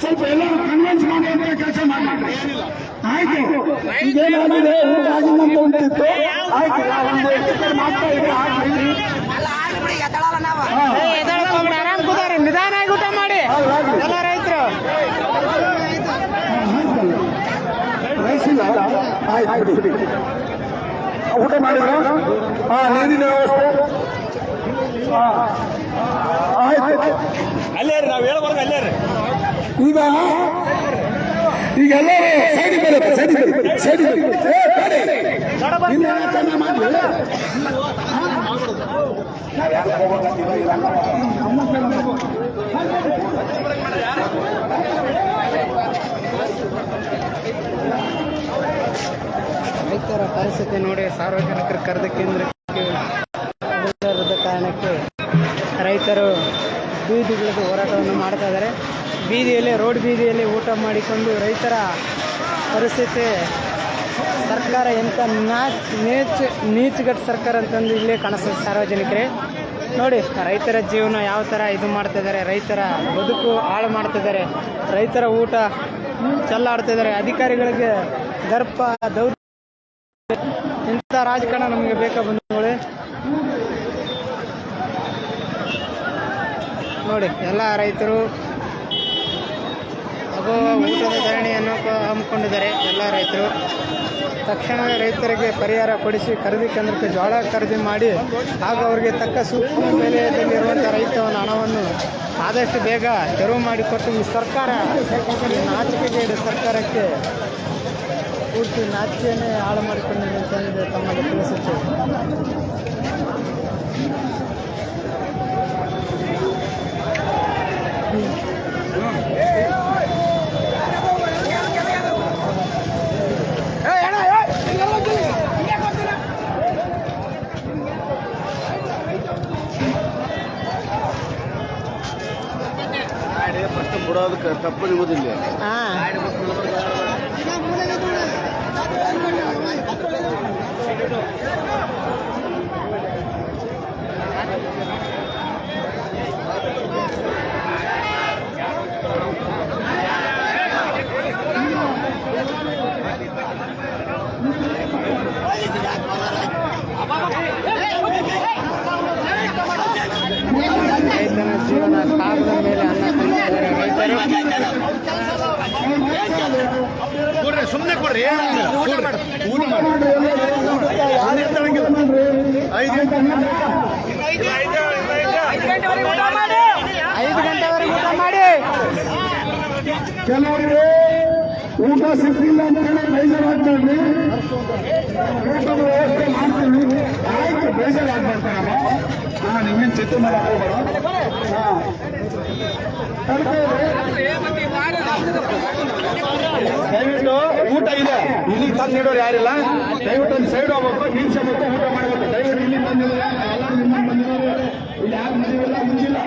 ಸ್ವಲ್ಪ ಎಲ್ಲರೂ ಕನ್ವಿನ್ಸ್ ಅಂತ ಕೆಲಸ ಮಾಡಿ ಆಯ್ತು. ಇದೇನಾಗಿದೆ? ಅಂತ ಉಂಟಿತ್ತು ಆಯ್ತು ಒಂದು ಇದೆ ಆಗ್ಲಿ ಊಟ ಮಾಡಿ. ಎಲ್ಲ ರೈತರು. ರೈಸ್ ಆಯ್ತು ಬಿಡಿ. ಊಟ ಮಾಡಿದ್ರ? ಹಾ ನೀರಿನ ವ್ಯವಸ್ಥೆ. ಆಯ್ತು. ಅಲ್ಲೇ ನಾವೇ ಈಗ ಈಗ ಎಲ್ಲರೂ ಸೈಡಿ ಬರುತ್ತೆ ಸೈಡಿ ಬರುತ್ತೆ ಸೈಡಿ ಬರುತ್ತೆ ರೈತರ ಪರಿಸ್ಥಿತಿ ನೋಡಿ ಸಾರ್ವಜನಿಕರ ಕರೆದ ಕೇಂದ್ರಕ್ಕೆ ಕಾರಣಕ್ಕೆ ಬೀದಿಗಿಳಿದು ಹೋರಾಟವನ್ನು ಮಾಡ್ತಾ ಇದ್ದಾರೆ. ಬೀದಿಯಲ್ಲಿ, ರೋಡ್ ಬೀದಿಯಲ್ಲಿ ಊಟ ಮಾಡಿಕೊಂಡು ರೈತರ ಪರಿಸ್ಥಿತಿ ಸರ್ಕಾರ ಎಂಥ ನಾಚ್ ನೀಚ್, ನೀಚುಗಟ್ಟ ಸರ್ಕಾರ ಅಂತಂದು ಇಲ್ಲೇ ಕಾಣಿಸ್ತದೆ ಸಾರ್ವಜನಿಕರೇ. ನೋಡಿ, ರೈತರ ಜೀವನ ಯಾವ ಥರ ಇದು ಮಾಡ್ತಾ ಇದ್ದಾರೆ, ರೈತರ ಬದುಕು ಹಾಳು ಮಾಡ್ತಿದ್ದಾರೆ ರೈತರ ಊಟ ಚೆಲ್ಲಾಡ್ತಿದ್ದಾರೆ ಅಧಿಕಾರಿಗಳಿಗೆ ದರ್ಪ ದೌರ್ ಇಂಥ ರಾಜಕಾರಣ ನಮಗೆ ಬೇಕಾ ಬಂಧುಗಳೇ? ನೋಡಿ, ಎಲ್ಲ ರೈತರು ಹಾಗೂ ಊಟದ ಧರಣಿಯನ್ನು ಹಮ್ಮಿಕೊಂಡಿದ್ದಾರೆ ಎಲ್ಲ ರೈತರು. ತಕ್ಷಣ ರೈತರಿಗೆ ಪರಿಹಾರ ಕೊಡಿಸಿ ಖರೀದಿ ಕೇಂದ್ರಕ್ಕೆ ಜೋಳ ಖರೀದಿ ಮಾಡಿ ಹಾಗೂ ಅವರಿಗೆ ತಕ್ಕ ಸೂಕ್ಷ್ಮ ಬೆಲೆಯಲ್ಲಿರುವಂಥ ರೈತವನ್ನ ಹಣವನ್ನು ಆದಷ್ಟು ಬೇಗ ತೆರವು ಮಾಡಿಕೊಟ್ಟು ಈ ಸರ್ಕಾರ ನಾಚಿಕೆಗೇಡು ಸರ್ಕಾರಕ್ಕೆ ಪೂರ್ತಿ ನಾಚಿಕೆಯನ್ನೇ ಹಾಳು ಮಾಡಿಕೊಂಡಿದೆ ಅಂತಂದು ತಮ್ಮಲ್ಲಿ ತಿಳಿಸುತ್ತೇವೆ ಬಿಡೋದಕ್ಕೆ ತಪ್ಪು ನಿಮ್ಮದಿಲ್ಲ ಹಾಂ ಕೊಡ್ರಿ ಊಟ ಮಾಡಿ. ಊಟ ಮಾಡಿ. ಐದು ಗಂಟೆವರೆಗೆ ಊಟ ಮಾಡಿ. ಕೆಲವರಿಗೆ ಊಟ ಸಿಕ್ಕಿಲ್ಲ ಅಂತ ಹೇಳಿ ಬೇಜಾರಾಗ್ತಾರೆ ಊಟದ ವ್ಯವಸ್ಥೆ ಮಾಡ್ತೀವಿ ಆಯ್ತು ಬೇಜಾರಾಗ್ಬಾರ್ತಾರಮ್ಮ ಹಾ ಚಿತ್ರ ಮಾಡಕ್ ಹೋಗೋಣ ಹಾ. ದಯವಿಟ್ಟು ಊಟ ಇದೆ. ಇಲ್ಲಿ ತಂದು ನೀಡೋರು ಯಾರಿಲ್ಲ? ದಯವಿಟ್ಟು ಒಂದು ಸೈಡ್ ಹೋಗ್ಬೇಕು. ನಿಲ್ಸಬೇಕು ಊಟ ಮಾಡಬೇಕು. ದಯವಿಟ್ಟು ಇಲ್ಲಿ ಬಂದಿಲ್ಲ ಎಲ್ಲ ನಿಮ್ಮ ಬಂದಿರೋರು ಇಲ್ಲಿ ಯಾರು ಮನೆಯಲ್ಲ ಮುಂಚಿಲ್ಲ.